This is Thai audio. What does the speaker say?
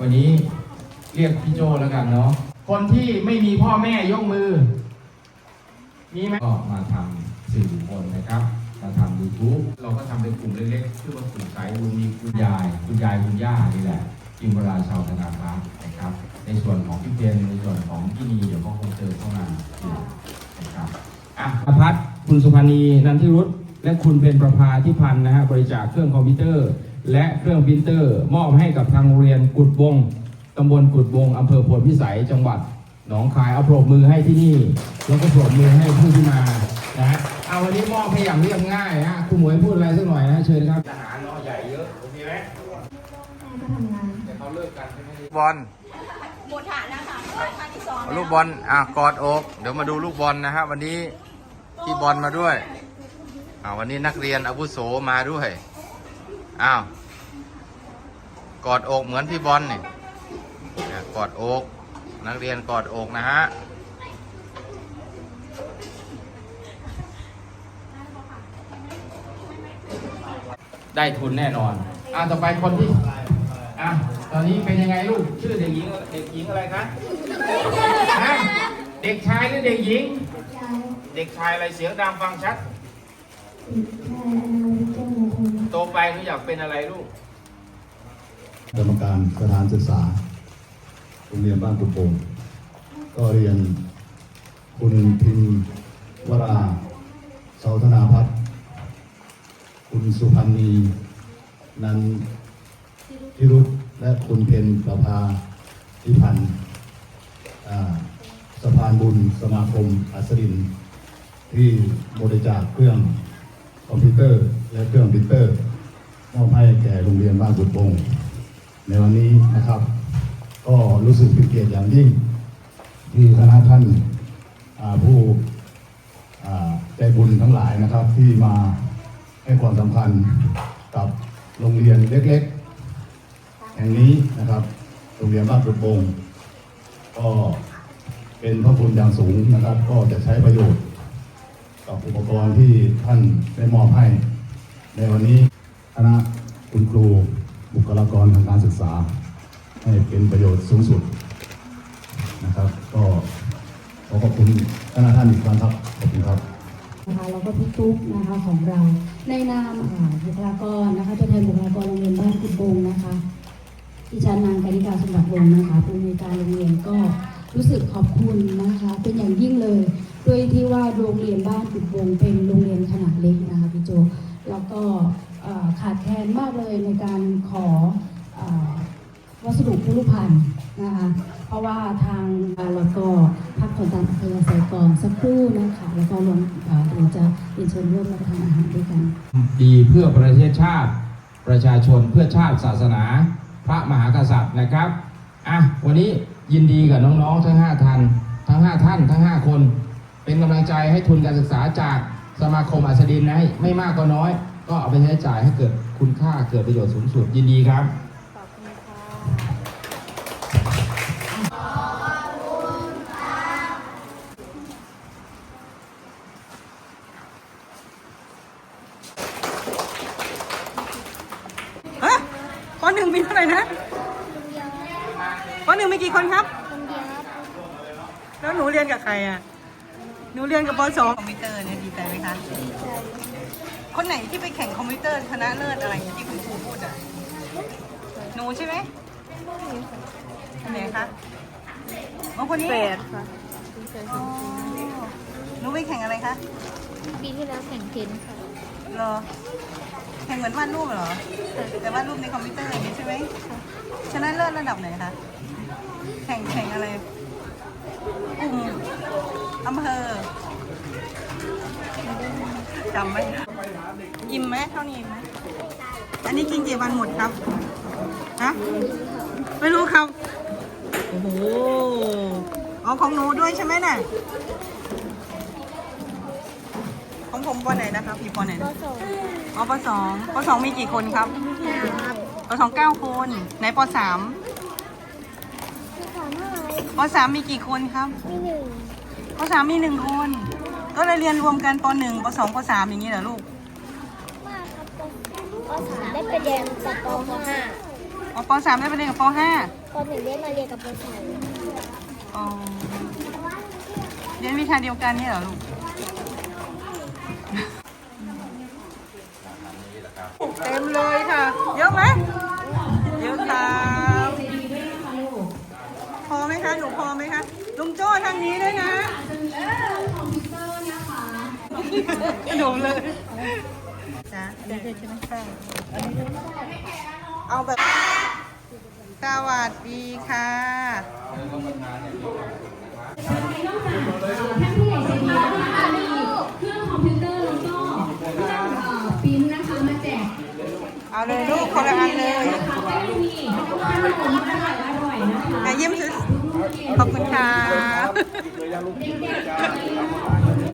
วันนี้เรียกพี่โจแล้วกันเนาะคนที่ไม่มีพ่อแม่ยกมือ มีไหมก็มาทำสื่อมวลนะครับ มาทำ YouTube เราก็ทำเป็นกลุ่มเล็กๆชื่อว่ากลุ่มสายบุญมีคุณยาย คุณยายคุณย่านี่แหละจิมเวลาชาวธนาคารนะครับ ในส่วนของพี่เจนในส่วนของพี่นีเดี๋ยวก็คงเจอเข้ามาอยู่นะครับอะอภัทรคุณสุพรรณีนันทิรุธและคุณเป็นประภาที่พันธ์นะฮะบริจาคเครื่องคอมพิวเตอร์ และเครื่องปรินเตอร์ มอบให้กับทางโรงเรียนกุดวงตำบลกุดวงอำเภอโพนพิสัยจังหวัดหนองคายเอาปรบมือให้ที่นี่แล้วก็ปรบมือให้ผู้ที่มานะฮะเอาวันนี้มอบให้อย่างเรียบง่ายนะฮะคุณหมวยพูดอะไรสักหน่อยนะเชิญครับทหารเนาะใหญ่เยอะโอเคไหมก็ทำงานแต่เขาเลิกกันใช่ไหมบอลหมดฐานแล้วค่ะฐานที่สองลูกบอลอะกอดอก เดี๋ยวมาดูลูกบอลนะฮะวันนี้พี่บอลมาด้วยอ่าวันนี้นักเรียนอาวุโสมาด้วย อ้าว กอดอกเหมือนพี่บอลนี่อะกอดอก นักเรียนกอดอกนะฮะได้ทุนแน่นอน อะต่อไปคนที่ อะ ตอนนี้เป็นยังไงลูก ชื่อเด็กหญิง เด็กหญิงอะไรคะฮะเด็กชายหรือเด็กหญิงชายเด็กชายอะไรเสียงดังฟังชัดอี ไปหนูอยากเป็นอะไรลูก กรรมการสถานศึกษาโรงเรียนบ้านกุโปงก็เรียนคุณพิมวราเสาธนาพัฒน์คุณสุพันธ์นีนันพิรุธและคุณเพนประภาพิพันธ์สะพานบุญสมาคมอัสดิน ที่บริจาคเครื่องคอมพิวเตอร์และเครื่องปรินเตอร์ มอบให้แก่โรงเรียนบ้านกุดปงในวันนี้นะครับ ก็รู้สึกเป็นเกียรติอย่างยิ่งที่คณะท่านผู้ใจบุญทั้งหลายนะครับ ที่มาให้ความสำคัญกับโรงเรียนเล็กๆแห่งนี้นะครับ โรงเรียนบ้านกระโปงก็เป็นพระคุณอย่างสูงนะครับ ก็จะใช้ประโยชน์กับอุปกรณ์ที่ท่านได้มอบให้ในวันนี้ คณะคุณครูบุคลากรทางการศึกษา ให้เป็นประโยชน์สูงสุดนะครับ ก็ขอขอบคุณคณะท่านอีกครั้งครับ ขอบคุณครับนะคะแล้วก็พี่ตุ๊กนะคะของเราในนามอ่าบุคลากรนะคะตัวแทนบุคลากรโรงเรียนบ้านกุดบงนะคะดิฉันนางกนิกาสมบัติวงศ์นะคะผู้อำนวยการโรงเรียนก็รู้สึกขอบคุณนะคะเป็นอย่างยิ่งเลยโดยที่ว่าโรงเรียนบ้านกุดบงเป็นโรงเรียนขนาดเล็กนะคะพี่โจ แล้วก็ ขาดแคลนมากเลยในการขออวัสดุพุรุพันธ์นะคะเพราะว่าทางเราก็พักผ่อนตามอัธยาศัยก่อนสักครู่นะคะแล้วก็รวมเอ่อเดี๋ยวจะเรียนเชิญร่วมรับประทานอาหารด้วยกัน ดีเพื่อประเทศชาติ ประชาชนเพื่อชาติศาสนา พระมหากษัตริย์นะครับอะวันนี้ยินดีกับน้องๆทั้ง 5ท่านทั้ง 5 ท่านทั้ง 5 คน เป็นกำลังใจให้ทุนการศึกษาจากสมาคมอัสดินนะไม่มากก็น้อย ก็เอาไปใช้จ่ายให้เกิดคุณค่าเกิดประโยชน์สูงสุดยินดีครับฮะคนหนึ่งมีเท่าไหร่นะคนหนึ่งมีกี่คนครับ แล้วหนูเรียนกับใครอะ หนูเรียนกับปสองคอมพิวเตอร์เนี่ยดีใจไหมคะ คนไหนที่ไปแข่งคอมพิวเตอร์ชนะเลิศอะไรที่คุณครูพูดอะ หนูใช่ไหมคนไหนคะอ๋อคนนี้แปดค่ะหนูไปแข่งอะไรคะ ปีที่แล้วแข่งเทนค่ะ เหรอ แข่งเหมือนวาดรูปเหรอ แต่วาดรูปในคอมพิวเตอร์อย่างนี้ใช่ไหมชนะเลิศระดับไหนคะ แข่งแข่งอะไรกลุ่ม อำเภอจำไม่ได้อิ่มไหมเท่านี้ไหมอันนี้กินกี่วันหมดครับฮะไม่รู้ครับ โอ้โหอ๋อของหนูด้วยใช่ไหมน่ะของผมปอไหนนะครับพี่ปอไหนนะส่งอ๋อปสองปสองมีกี่คนครับครับปสองเก้าคนไหนปอสามที่ถามอสามมีกี่คนครับที่หนึ่ง ปสามมีหนึ่งคน ก็เลยเรียนรวมกันปหนึ่งปสองปสามอย่างนี้เหรอลูกมากครับก็สามได้ไปเรียนปปปห้าอ๋อปสามได้ไปเรียนกับปห้าตอนหนึ่งได้มาเรียนกับภาษาอ๋อเรียนวิชาเดียวกันนี่เหรอลูกเต็มเลยค่ะ เยอะไหมเยอะค่ะพอไหมคะหนูพอไหมคะลุงโจ้ทางนี้ด้วยนะ หนูเลยจ้ะอันนี้ด้วยใช่ไหมค่ะเอาแบบสวัสดีค่ะท่านผู้ใหญ่ใจดีนะคะมีเครื่องคอมพิวเตอร์แล้วก็เครื่องเอ่อปริ้นนะคะมาแจก เอาเลยลูกคนละอันเลยนะคะก็ยังมีขนมอร่อยอร่อยๆนะคะอะยิ้มสิทุกๆโรงเรียนขอบคุณค่ะ เด็กๆ